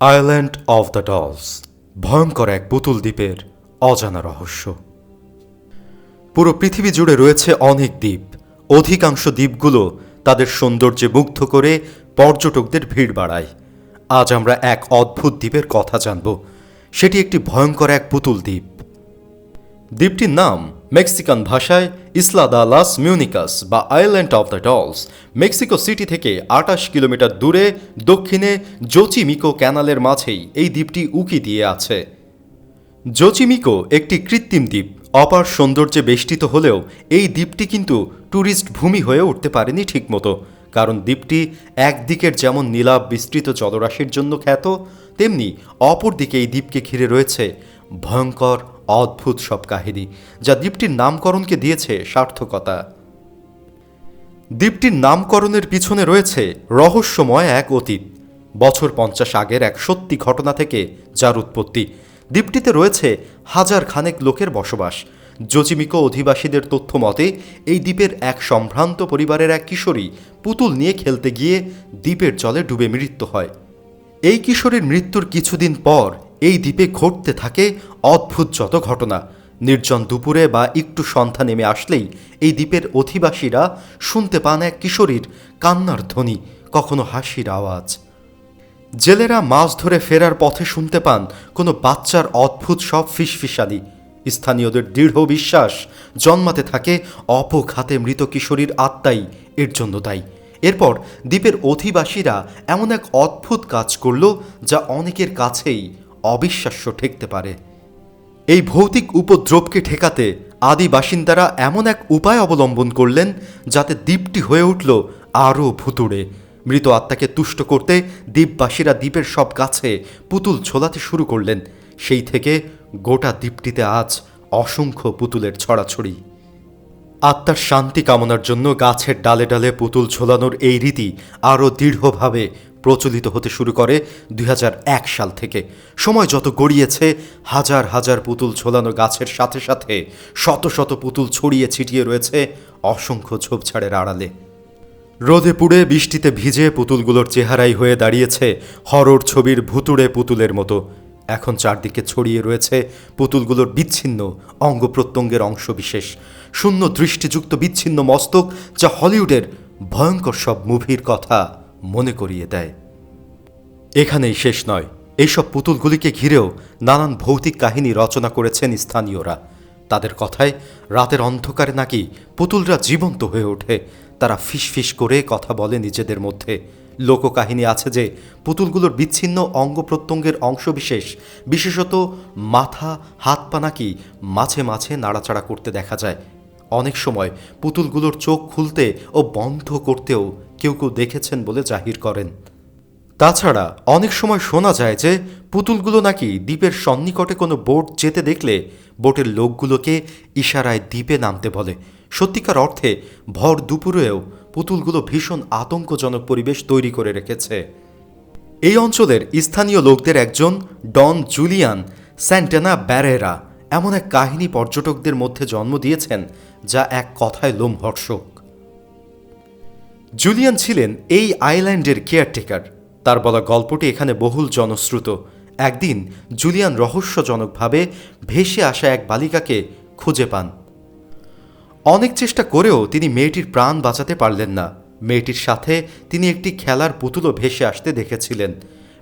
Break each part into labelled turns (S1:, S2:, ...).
S1: Island of the dolls ভয়ঙ্কর এক পুতুল দ্বীপের অজানা রহস্য। পুরো পৃথিবী জুড়ে রয়েছে অনেক দ্বীপ। অধিকাংশ দ্বীপগুলো তাদের সৌন্দর্যে মুগ্ধ করে পর্যটকদের ভিড় বাড়ায়। আজ আমরা এক অদ্ভুত দ্বীপের কথা জানব। সেটি একটি ভয়ঙ্কর এক পুতুল দ্বীপ। দ্বীপটির নাম মেক্সিকান ভাষায় ইসলা দা লাস মিউনিকাস বা island of the dolls. Mexico City থেকে আটাশ কিলোমিটার দূরে, দক্ষিণে জোচিমিকো ক্যানালের মাঝেই এই দ্বীপটি উকি দিয়ে আছে। জোচিমিকো একটি কৃত্রিম দ্বীপ। অপার সৌন্দর্যে বেষ্টিত হলেও এই দ্বীপটি কিন্তু ট্যুরিস্ট ভূমি হয়ে উঠতে পারেনি ঠিকমতো। কারণ দ্বীপটি একদিকের যেমন নীলাভ বিস্তৃত জলরাশির জন্য খ্যাত, তেমনি অপরদিকে এই দ্বীপকে ঘিরে রয়েছে ভয়ঙ্কর অদ্ভুত সব কাহিনী, যা দ্বীপটির নামকরণকে দিয়েছে সার্থকতা। দ্বীপটির নামকরণের পিছনে রয়েছে রহস্যময় এক অতীত। বছর পঞ্চাশ আগের এক সত্যি ঘটনা থেকে যার উৎপত্তি দ্বীপটিতে রয়েছে হাজার খানেক লোকের বসবাস। জচিমিকো অধিবাসীদের তথ্য মতে, এই দ্বীপের এক সম্ভ্রান্ত পরিবারের এক কিশোরী পুতুল নিয়ে খেলতে গিয়ে দ্বীপের জলে ডুবে মৃত্যু হয়। এই কিশোরীর মৃত্যুর কিছুদিন পর এই দ্বীপে ঘটতে থাকে অদ্ভুত যত ঘটনা। নির্জন দুপুরে বা একটু সন্ধ্যা নেমে আসলেই এই দ্বীপের অধিবাসীরা শুনতে পান এক কিশোরীর কান্নার ধ্বনি, কখনো হাসির আওয়াজ। জেলেরা মাছ ধরে ফেরার পথে শুনতে পান কোনো বাচ্চার অদ্ভুত সব ফিসফিসানি। স্থানীয়দের দৃঢ় বিশ্বাস জন্মাতে থাকে অপঘাতে মৃত কিশোরীর আত্মাই এর জন্য তাই এরপর দ্বীপের অধিবাসীরা এমন এক অদ্ভুত কাজ করল যা অনেকের কাছেই অবিশ্বাস্য ঠেকতে পারে। এই ভৌতিক উপদ্রবকে ঠেকাতে আদি বাসিন্দারা এমন এক উপায় অবলম্বন করলেন যাতে দ্বীপটি হয়ে উঠল আরও ভুতুড়ে। মৃত আত্মাকে তুষ্ট করতে দ্বীপবাসীরা দ্বীপের সব গাছে পুতুল ছোলাতে শুরু করলেন। সেই থেকে গোটা দ্বীপটিতে আজ অসংখ্য পুতুলের ছড়াছড়ি। আত্মার শান্তি কামনার জন্য গাছের ডালে ডালে পুতুল ঝোলানোর এই রীতি আরও দৃঢ়ভাবে প্রচলিত হতে শুরু করে দুই হাজার এক সাল থেকে। সময় যত গড়িয়েছে, হাজার হাজার পুতুল ঝোলানো গাছের সাথে সাথে শত শত পুতুল ছড়িয়ে ছিটিয়ে রয়েছে অসংখ্য ঝোপঝাড়ের আড়ালে। রোদে পুড়ে বৃষ্টিতে ভিজে পুতুলগুলোর চেহারাই হয়ে দাঁড়িয়েছে হরর ছবির ভুতুড়ে পুতুলের মতো। এখন চারদিকে ছড়িয়ে রয়েছে পুতুলগুলোর বিচ্ছিন্ন অঙ্গ প্রত্যঙ্গের অংশবিশেষ। শূন্য দৃষ্টিযুক্ত বিচ্ছিন্ন মস্তক যা হলিউডের ভয়ঙ্কর সব মুভির কথা। মনে করিয়ে দেয়। এখানেই শেষ নয়। এইসব পুতুলগুলিকে ঘিরেও নানান ভৌতিক কাহিনী রচনা করেছেন স্থানীয়রা। তাদের কথায় রাতের অন্ধকারে নাকি পুতুলরা জীবন্ত হয়ে ওঠে। তারা ফিসফিস করে কথা বলে নিজেদের মধ্যে। লোককাহিনী আছে যে, পুতুলগুলোর বিচ্ছিন্ন অঙ্গ প্রত্যঙ্গের অংশবিশেষ, বিশেষত মাথা হাত পা নাকি মাঝে মাঝে নাড়াচাড়া করতে দেখা যায়। অনেক সময় পুতুলগুলোর চোখ খুলতে ও বন্ধ করতেও কেউ কেউ দেখেছেন বলে জাহির করেন। তাছাড়া অনেক সময় শোনা যায় যে, পুতুলগুলো নাকি দ্বীপের সন্নিকটে কোনো বোট যেতে দেখলে বোটের লোকগুলোকে ইশারায় দ্বীপে নামতে বলে। সত্যিকার অর্থে ভর দুপুরেও পুতুলগুলো ভীষণ আতঙ্কজনক পরিবেশ তৈরি করে রেখেছে। এই অঞ্চলের স্থানীয় লোকদের একজন ডন জুলিয়ান স্যান্টেনা ব্যারেরা এমন এক কাহিনী পর্যটকদের মধ্যে জন্ম দিয়েছেন যা এক কথায় লোমহর্ষক। জুলিয়ান ছিলেন এই আইল্যান্ডের কেয়ারটেকার। তার বলা গল্পটি এখানে বহুল জনশ্রুত। একদিন জুলিয়ান রহস্যজনকভাবে ভেসে আসা এক বালিকাকে খুঁজে পান। অনেক চেষ্টা করেও তিনি মেয়েটির প্রাণ বাঁচাতে পারলেন না। মেয়েটির সাথে তিনি একটি খেলার পুতুলও ভেসে আসতে দেখেছিলেন।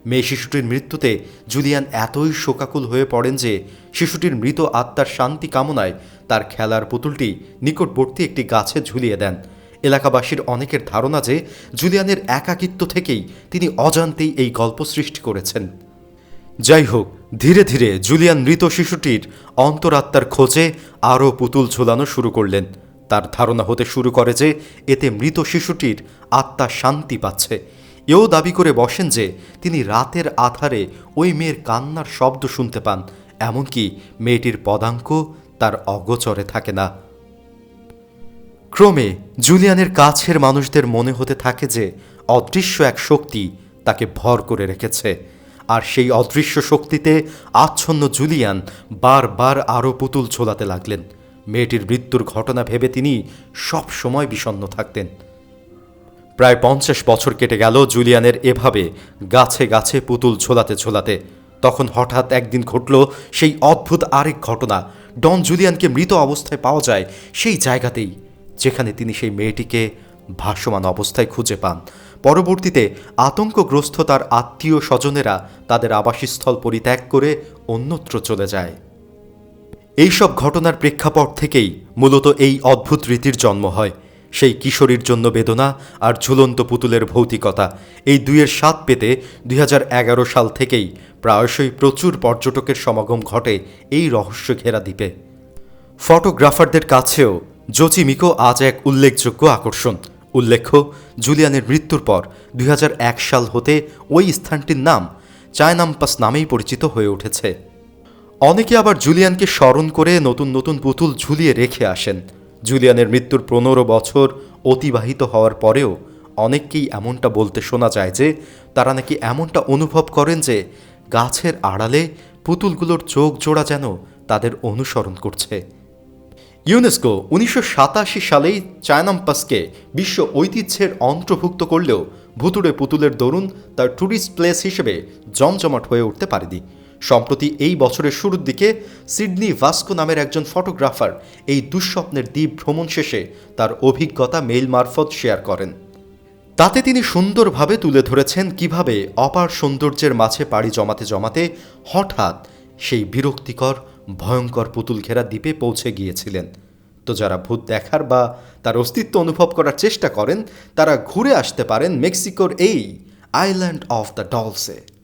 S1: মেয়ে শিশুটির মৃত্যুতে জুলিয়ান এতই শোকাকুল হয়ে পড়েন যে শিশুটির মৃত আত্মার শান্তি কামনায় তার খেলার পুতুলটি নিকটবর্তী একটি গাছে ঝুলিয়ে দেন। এলাকাবাসীর অনেকের ধারণা যে জুলিয়ানের একাকিত্ব থেকেই তিনি অজান্তেই এই গল্প সৃষ্টি করেছেন। যাই হোক, ধীরে ধীরে জুলিয়ান মৃত শিশুটির অন্তরাত্মার খোঁজে আরও পুতুল ঝোলানো শুরু করলেন। তার ধারণা হতে শুরু করে যে এতে মৃত শিশুটির আত্মা শান্তি পাচ্ছে। এও দাবি করে বসেন যে তিনি রাতের আধারে ওই মেয়ের কান্নার শব্দ শুনতে পান, এমনকি মেয়েটির পদাঙ্ক তার অগোচরে থাকে না। ক্রমে জুলিয়ানের কাছের মানুষদের মনে হতে থাকে যে অদৃশ্য এক শক্তি তাকে ভর করে রেখেছে। আর সেই অদৃশ্য শক্তিতে আচ্ছন্ন জুলিয়ান বারবার আরও পুতুল ছোলাতে লাগলেন। মেয়েটির মৃত্যুর ঘটনা ভেবে তিনি সব সময় বিষণ্ণ থাকতেন। প্রায় পঞ্চাশ বছর কেটে গেল জুলিয়ানের এভাবে গাছে গাছে পুতুল ঝোলাতে ঝোলাতে তখন হঠাৎ একদিন ঘটল সেই অদ্ভুত আরেক ঘটনা। ডন জুলিয়ানকে মৃত অবস্থায় পাওয়া যায় সেই জায়গাতেই যেখানে তিনি সেই মেয়েটিকে ভাসমান অবস্থায় খুঁজে পান। পরবর্তীতে আতঙ্কগ্রস্ত তার আত্মীয় স্বজনেরা তাদের আবাসস্থল পরিত্যাগ করে অন্যত্র চলে যায়। এইসব ঘটনার প্রেক্ষাপট থেকেই মূলত এই অদ্ভুত রীতির জন্ম হয়। সেই কিশোরীর জন্য বেদনা আর ঝুলন্ত পুতুলের ভৌতিকতা এই দুইয়ের স্বাদ পেতে দুই হাজার এগারো সাল থেকেই প্রায়শই প্রচুর পর্যটকের সমাগম ঘটে এই রহস্য ঘেরা দ্বীপে। ফটোগ্রাফারদের কাছেও জোচিমিকো আজ এক উল্লেখযোগ্য আকর্ষণ। উল্লেখ্য, জুলিয়ানের মৃত্যুর পর দুই হাজার এক সাল হতে ওই স্থানটির নাম চায়নাম্পাস নামেই পরিচিত হয়ে উঠেছে। অনেকে আবার জুলিয়ানকে স্মরণ করে নতুন নতুন পুতুল ঝুলিয়ে রেখে আসেন। জুলিয়ানের মৃত্যুর পনেরো বছর অতিবাহিত হওয়ার পরেও অনেককেই এমনটা বলতে শোনা যায় যে, তারা নাকি এমনটা অনুভব করেন যে, গাছের আড়ালে পুতুলগুলোর চোখ জোড়া যেন তাদের অনুসরণ করছে। ইউনেস্কো উনিশশো সাতাশি সালেই চায়নাম্পাসকে বিশ্ব ঐতিহ্যের অন্তর্ভুক্ত করলেও ভুতুড়ে পুতুলের দরুন তার ট্যুরিস্ট প্লেস হিসেবে জমজমাট হয়ে উঠতে পারেনি। সম্প্রতি এই বছরের শুরুর দিকে সিডনি ভাস্কো নামের একজন ফটোগ্রাফার এই দুঃস্বপ্নের দ্বীপ ভ্রমণ শেষে তার অভিজ্ঞতা মেইল মারফত শেয়ার করেন। তাতে তিনি সুন্দরভাবে তুলে ধরেছেন কীভাবে অপার সৌন্দর্যের মাঝে পাড়ি জমাতে জমাতে হঠাৎ সেই বিরক্তিকর ভয়ঙ্কর পুতুল ঘেরা দ্বীপে পৌঁছে গিয়েছিলেন। তো যারা ভূত দেখার বা তার অস্তিত্ব অনুভব করার চেষ্টা করেন, তারা ঘুরে আসতে পারেন মেক্সিকোর এই আইল্যান্ড অফ দ্য ডলসে।